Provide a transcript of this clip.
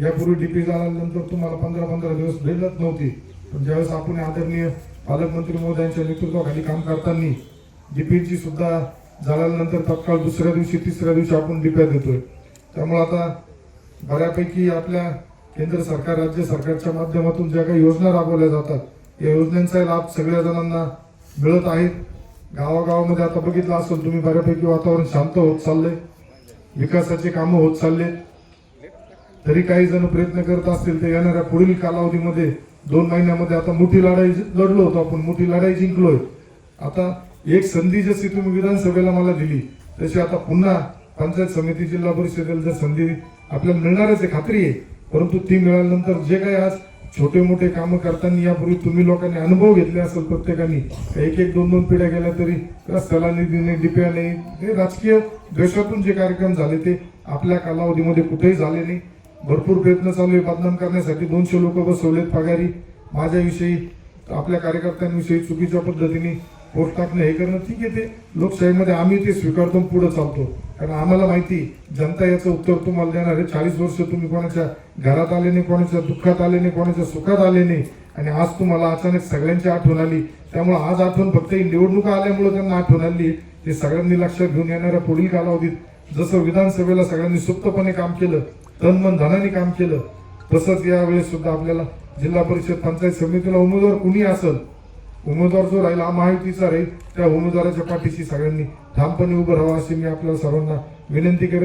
यापूर्वी डीपी झाल्यानंतर तुम्हाला पंधरा पंधरा दिवस भेटत नव्हती. पण ज्यावेळेस आपण आदरणीय पालकमंत्री महोदयांच्या नेतृत्वाखाली काम करताना डीपीची सुद्धा झाल्यानंतर तत्काळ दुसऱ्या दिवशी तिसऱ्या दिवशी आपण डिप्या देतोय. त्यामुळे आता बऱ्यापैकी आपल्या केंद्र सरकार राज्य सरकारच्या माध्यमातून ज्या काही योजना राबवल्या जातात या योजनांचा लाभ सगळ्या जणांना मिळत आहेत. गावागावामध्ये आता बघितलं असेल तुम्ही बऱ्यापैकी वातावरण शांत होत चाललंय. विकासाचे कामं होत चालले तरी काही जण प्रयत्न करत असतील तर येणाऱ्या पुढील कालावधीमध्ये दोन महिन्यामध्ये आता मोठी लढाई लढलो होतो आपण मोठी लढाई जिंकलोय. आता एक संधी जशी तुम्ही विधानसभेला मला दिली तशी आता पुन्हा पंचायत समिती जिल्हा परिषदेला जर संधी आपल्याला मिळणारच आहे खात्री आहे. परंतु ती मिळाल्यानंतर जे काही आज छोटे मोठे कामं करताना यापूर्वी तुम्ही लोकांनी अनुभव घेतले असेल प्रत्येकाने एक एक दोन दोन पिढ्या गेल्या तरी रस्त्याला निधी नाही डिप्या नाही हे राजकीय द्वेषातून जे कार्यक्रम झाले ते आपल्या कालावधीमध्ये कुठेही झाले नाही. भरपूर प्रयत्न चालू आहे बदनाम करण्यासाठी. दोनशे लोक बसवलेत पगारी. माझ्याविषयी आपल्या कार्यकर्त्यांविषयी चुकीच्या पद्धतीने पोस्ट टाकणं हे करणं ठीक आहे ते. लोकशाहीमध्ये आम्ही ते स्वीकारतो पुढे चालतो. कारण आम्हाला माहिती जनता याचं उत्तर तुम्हाला देणार आहे. चाळीस वर्ष तुम्ही कोणाच्या घरात आले नाही कोणाच्या दुःखात आले नाही कोणाच्या सुखात आले नाही. आणि आज तुम्हाला अचानक सगळ्यांची आठवण आली. त्यामुळे आज आठवण फक्त ही निवडणुका आल्यामुळे त्यांना आठवण आली. ते सगळ्यांनी लक्षात घेऊन येणाऱ्या पुढील कालावधीत जसं विधानसभेला सगळ्यांनी सुप्तपणे काम केलं तन मन धनाने काम केलं. तसंच यावेळेस सुद्धा आपल्याला जिल्हा परिषद पंचायत समितीला उमेदवार कुणी असेल उमेदवार जो राहील हा महायुतीचा राहील त्या उमेदवाराच्या पाठीशी सगळ्यांनी ठामपणे उभं राहावं अशी मी आपल्याला सर्वांना विनंती करेन.